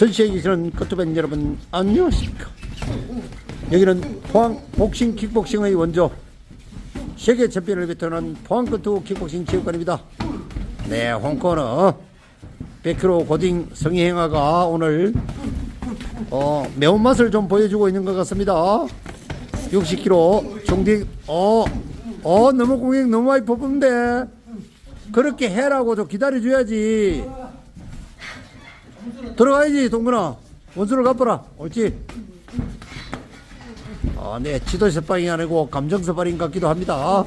전시에 계시는 커트밴 여러분 안녕하십니까? 여기는 포항 복싱 킥복싱의 원조 세계 챔피언을 베테랑 포항 커트 킥복싱 체육관입니다. 네 홍코너 100kg 고딩 성희행아가 오늘 어, 매운맛을 좀 보여주고 있는 것 같습니다. 60kg 중딩 어, 어 너무 공격 너무 많이 뽑는데 그렇게 해라고 좀 기다려줘야지 들어가야지 동근아. 원수를 갚아라. 옳지? 아네 지도 스파링이 아니고 감정 스파링 같기도 합니다.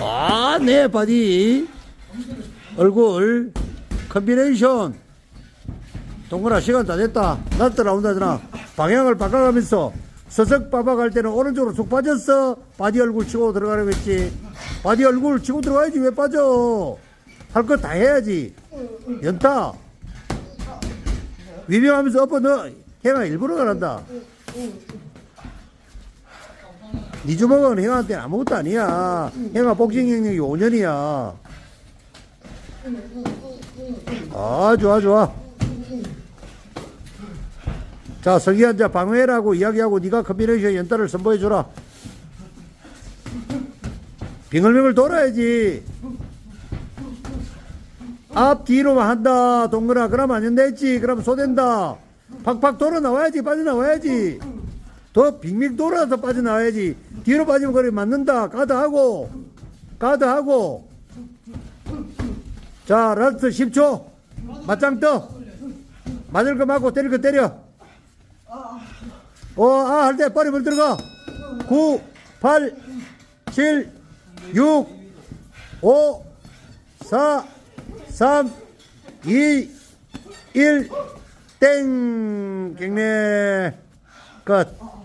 아네 바디. 얼굴. 컨비네이션. 동근아 시간 다 됐다. 낮다 나온다잖아. 방향을 바꿔가면서 서석 빠박할 때는 오른쪽으로 쭉 빠졌어. 바디 얼굴 치고 들어가라고 했지. 바디 얼굴 치고 들어가야지. 왜 빠져? 할 거 다 해야지. 연타 위명하면서 엎어 너 행아 일부러 가란다. 니 주먹은 행아한테 아무것도 아니야. 행아 복싱 경력이 5년이야. 아 좋아 좋아. 자 성희한 자 방해라고 이야기하고 네가 컨비네이션 연타를 선보여 줘라. 빙글빙글 돌아야지 앞 뒤로만 한다. 동그라 그러면 안 된다했지. 그럼 쏘댄다. 팍팍 돌아 나와야지 빠져나와야지. 더 빙빙 돌아서 빠져나와야지. 뒤로 빠지면 그래 맞는다. 가드하고. 가드하고. 자 라스트 10초. 맞짱 떠. 맞을 거 맞고 때릴 거 때려. 어아 할 때 빨리 물 들어가. 9 8 7 6 5 4 3 2 1 땡. 경례. 끝